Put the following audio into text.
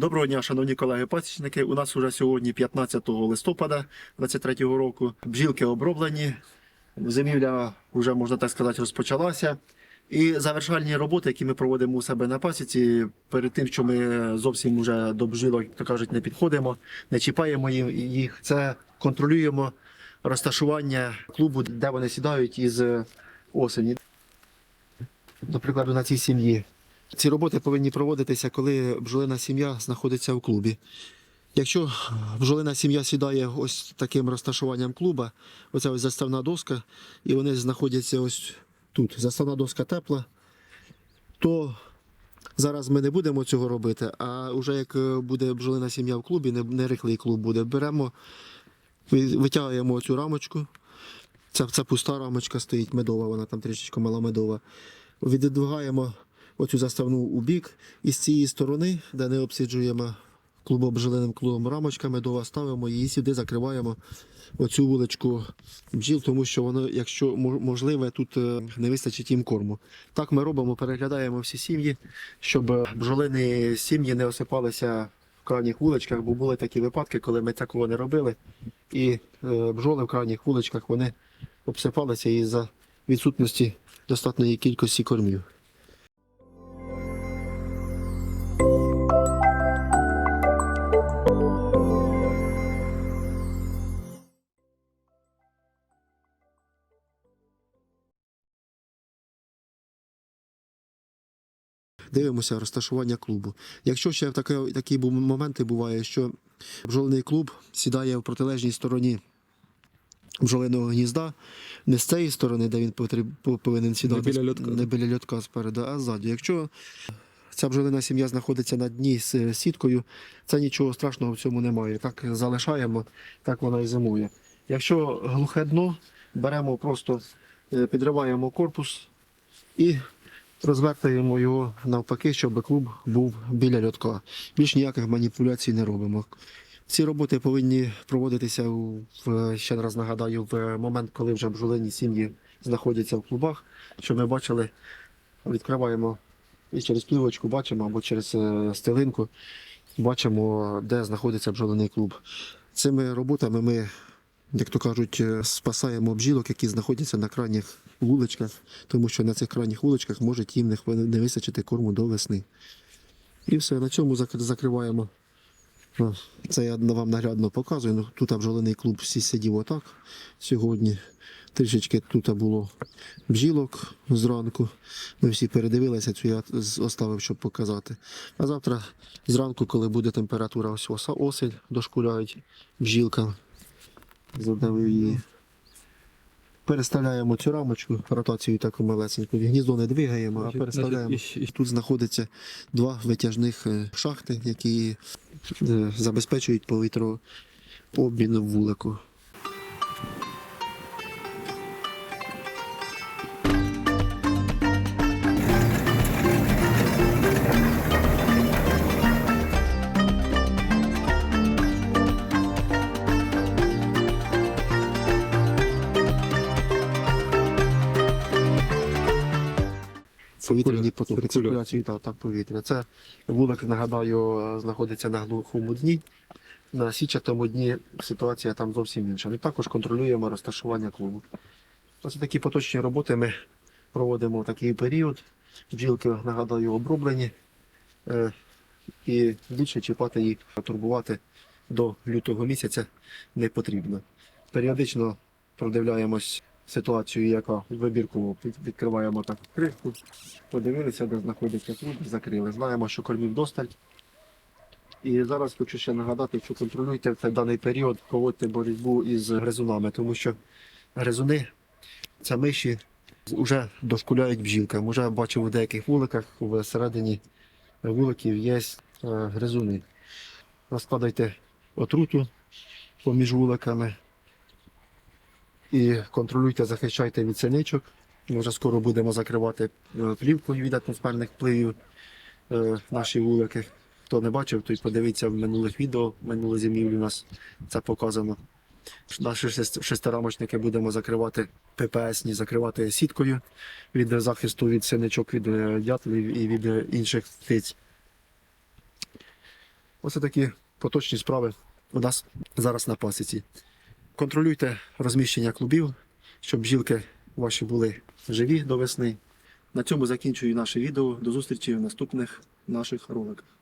Доброго дня, шановні колеги-пасічники. У нас уже сьогодні 15 листопада 2023 року. Бджілки оброблені, зимівля вже можна так сказати розпочалася. І завершальні роботи, які ми проводимо у себе на пасіці, перед тим, що ми зовсім вже до бджілок, як то кажуть, не підходимо, не чіпаємо їх. Це контролюємо розташування клубу, де вони сідають із осені. До прикладу, на цій сім'ї. Ці роботи повинні проводитися, коли бджолина сім'я знаходиться в клубі. Якщо бджолина сім'я сідає ось таким розташуванням клуба, оця ось заставна доска, і вони знаходяться ось тут. Заставна доска тепла, то зараз ми не будемо цього робити. А вже як е, буде бджолина сім'я в клубі, не, рихлий клуб буде, беремо, витягуємо цю рамочку. Це, це пуста рамочка стоїть медова, вона там трішечки мала медова. Віддвигаємо оцю заставну у бік, і з цієї сторони, де не обсиджуємо клубом бджолиним клубом рамочка медова, ставимо її сюди, закриваємо оцю вуличку бджіл, тому що воно, якщо мо- можливе, тут е, не вистачить їм корму. Так ми робимо, переглядаємо всі сім'ї, щоб е, бджолини сім'ї не осипалися в крайніх вуличках, бо були такі випадки, коли ми такого не робили. І е, бджоли в крайніх вуличках вони обсипалися із-за відсутності достатньої кількості кормів. Дивимося розташування клубу. Якщо ще таке, такі моменти буває, що бджолиний клуб сідає в протилежній стороні бджолиного гнізда, не з цієї сторони, де він повинен сідати, біля льотка. не біля льотка спереду, а ззаду. Якщо ця бджолина сім'я знаходиться на дні з е, сіткою, це нічого страшного в цьому немає. Так залишаємо, так вона і зимує. Якщо глухе дно, беремо просто е, підриваємо корпус і розвертаємо його навпаки, щоб клуб був біля льотка. Більш ніяких маніпуляцій не робимо. Ці роботи повинні проводитися в ще раз нагадаю, в момент, коли вже бджолині сім'ї знаходяться в клубах, щоб ми бачили, відкриваємо і через плівочку бачимо або через е, стелинку бачимо, де знаходиться бджолиний клуб. Цими роботами ми, як то кажуть, е, спасаємо бджілок, які знаходяться на крайніх вуличках, тому що на цих крайніх вуличках може їм не вистачити корму до весни. І все, на цьому закриваємо. Це я вам наглядно показую. Ну, тут бджолиний клуб всі сидів отак сьогодні. Трішечки тут було бджілок зранку. Ми всі передивилися, цю я оставив, щоб показати. А завтра зранку, коли буде температура, ось осель дошкуляють бджілка. Задавив її. Переставляємо цю рамочку, ротацію таку малесеньку. Гніздо не двигаємо, а переставляємо. Тут знаходиться два витяжних е, шахти, які е, забезпечують повітрообмін в вулику. Повітряні потоки, циркуляції та так повітря. Це вулик, нагадаю, знаходиться на глухому дні. На січатому дні ситуація там зовсім інша. Ми також контролюємо розташування клубу. Ось такі поточні роботи ми проводимо в такий період. Бджілки, нагадаю, оброблені. Е, І більше чіпати їх, турбувати до лютого місяця не потрібно. Періодично продивляємось ситуацію, яка вибірково відкриваємо так кришку, подивилися, де знаходиться клуб, закрили. Знаємо, що кормів досталь. І зараз хочу ще нагадати, що контролюйте в даний період, проводьте боротьбу із гризунами, тому що гризуни це миші вже дошкуляють бджілкам. Уже бачив у деяких вуликах всередині вуликів є е, гризуни. Розкладайте отруту поміж вуликами і контролюйте, захищайте від синичок. Вже скоро будемо закривати е, плівкою від атмосферних впливів е, наші вулики. Хто не бачив, той подивіться в минулих відео, минуле зимівлі у нас це показано. Наші шестирамочники будемо закривати ППСні, закривати сіткою від захисту від синичок, від е, дятлів і від інших птиць. Оце такі поточні справи у нас зараз на пасіці. Контролюйте розміщення клубів, щоб бджілки ваші були живі до весни. На цьому закінчую наше відео. До зустрічі в наступних наших роликах.